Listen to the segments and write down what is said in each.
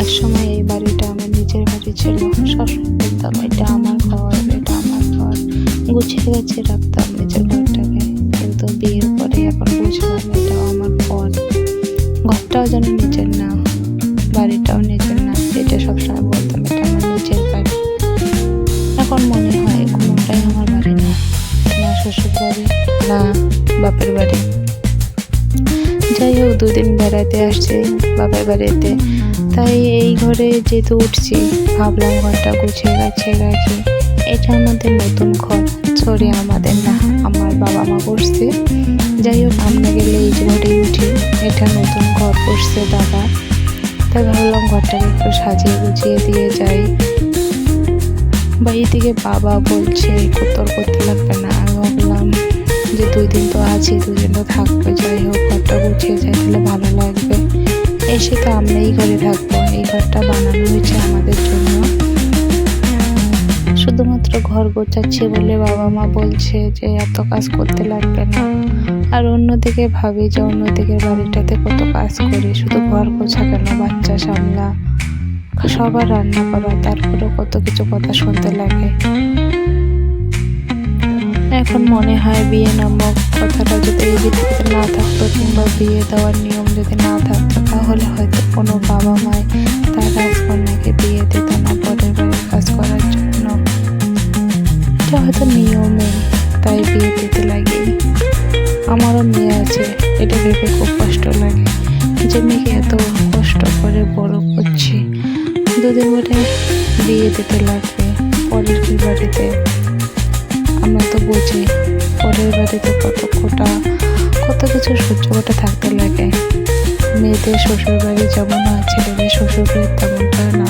এক সময় এই বাড়িটা আমার নিজের বাড়ি ছিল। সবসময় বলতাম এটা আমার ঘর, এটা আমার ঘর। গুছিয়ে গেছে রাখতাম নিজের ঘরটাকে। কিন্তু বিয়ের পরে এখন বুঝলাম এটাও আমার ঘর। ঘরটাও যেন নিজের না, বাড়িটাও নিজের না। এটা সবসময় বলতাম, এটা আমার নিজের বাড়ি। এখন মনে হয় কোনোটাই আমার বাড়ি না। না শ্বশুর বাড়ি না বাপের বাড়ি। যাই হোক, দুদিন বেড়াতে আসছি, বাপের বাড়িতে। তাই এই ঘরে যেহেতু উঠছি, ভাবলাম ঘরটা গুছিয়ে গেছে রাখি। এটা আমাদের নতুন ঘর সরি আমাদের না, আমার বাবা মা করছে যাই হোক, আমরা গেলে এই যে ঘরেই উঠি, এটা নতুন ঘর করছে দাদা। তাই ভাবলাম ঘরটাকে একটু সাজিয়ে গুছিয়ে দিয়ে যাই। বাড়ি থেকে বাবা বলছে কোতর করতে লাগবে না। আমি ভাবলাম যে দুই দিন তো আছি, দুই দিন তো থাকবে। যাই হোক, ঘরটা গুছিয়ে যাই, তাহলে ভালো লাগবে। এসে তো আমরা এই ঘরে থাকব। এই ঘরটা বানানো হয়েছে আমাদের জন্য। শুধুমাত্র ঘর গোছাচ্ছি বলে বাবা মা বলছে যে, এত কাজ করতে লাগবে না। আর অন্যদিকে ভাবি যে অন্যদিকে বাড়িটাতে কত কাজ করি। শুধু ঘর গোছা কেন, বাচ্চা সামলা, সবার রান্না করা তারপরে কত কিছু কথা শুনতে লাগে। এখন মনে হয় বিয়ে নামক কথাটা যদি না থাকতো কিংবা বিয়ে দেওয়ার নিয়ম যদি না থাকতো, তাহলে হয়তো কোনো বাবা মায় তার রাজকন্যাকে বিয়ে দিত না পরের বাড়ির কাজ করার জন্য। এটা হয়তো নিয়মে তাই বিয়ে দিতে লাগে। আমারও মেয়ে আছে, এটা ভেবে খুব কষ্ট লাগে। যে মেয়েকে এত কষ্ট করে বড় করছি। দুদিন পরে বিয়ে দিতে লাগবে, পরের বাড়িতে। আমরা তো বুঝি, পরের বাড়িতে কত কোটা কত কিছু সহ্য করতে থাকতে লাগে। মেয়েদের শ্বশুর বাড়ি যেমন হয়, ছেলেদের শ্বশুর বাড়ি তেমনটা না।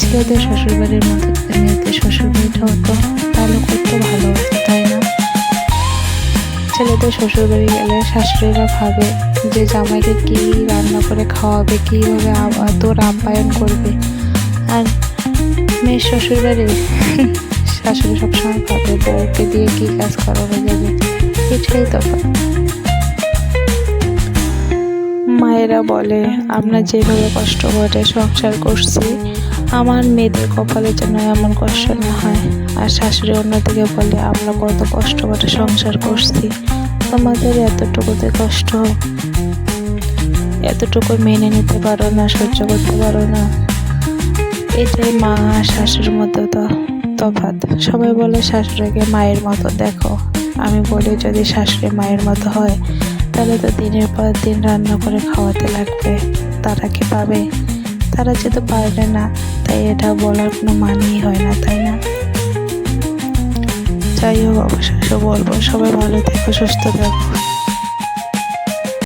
ছেলেদের শ্বশুর বাড়ির মতো মেয়েদের শ্বশুর বাড়িটা হতো তাহলে কত ভালো হতো, তাই না? ছেলেদের শ্বশুর বাড়ি গেলে শাশুড়িরা ভাবে যে জামাইকে কি রান্না করে খাওয়াবে, কীভাবে তোর আপ্যায়ন করবে। আর মেয়ের শ্বশুর বাড়ি শাশুড়ি সবসময় ভাবে বউকে দিয়ে কী কাজ করানো যাবে। এটাই তফাৎ মায়েরা বলে, আমরা যেভাবে কষ্ট করে সংসার করছি, আমার মেয়েদের কপালে যেন এমন কষ্ট না হয়। আর শাশুড়ি অন্যদিকে বলে, আমরা কত কষ্ট করে সংসার করছি, তোমাদের এতটুকুতে কষ্ট এতটুকু মেনে নিতে পারো না, সহ্য করতে পারো না। এটাই মা আর শাশুড়ির মতো তো তফাৎ সবাই বলে, শাশুড়িকে মায়ের মতো দেখো। আমি বলি, যদি শাশুড়ি মায়ের মতো হয়, তাহলে তো দিনের পর দিন রান্না করে খাওয়াতে লাগবে। তারা কি পাবে? তারা যেহেতু পারবে না, তাই এটা বলার কোনো মানেই হয় না, তাই না? যাই হোক, অবশেষে বলব, সবাই ভালো থেকো, সুস্থ থাকো।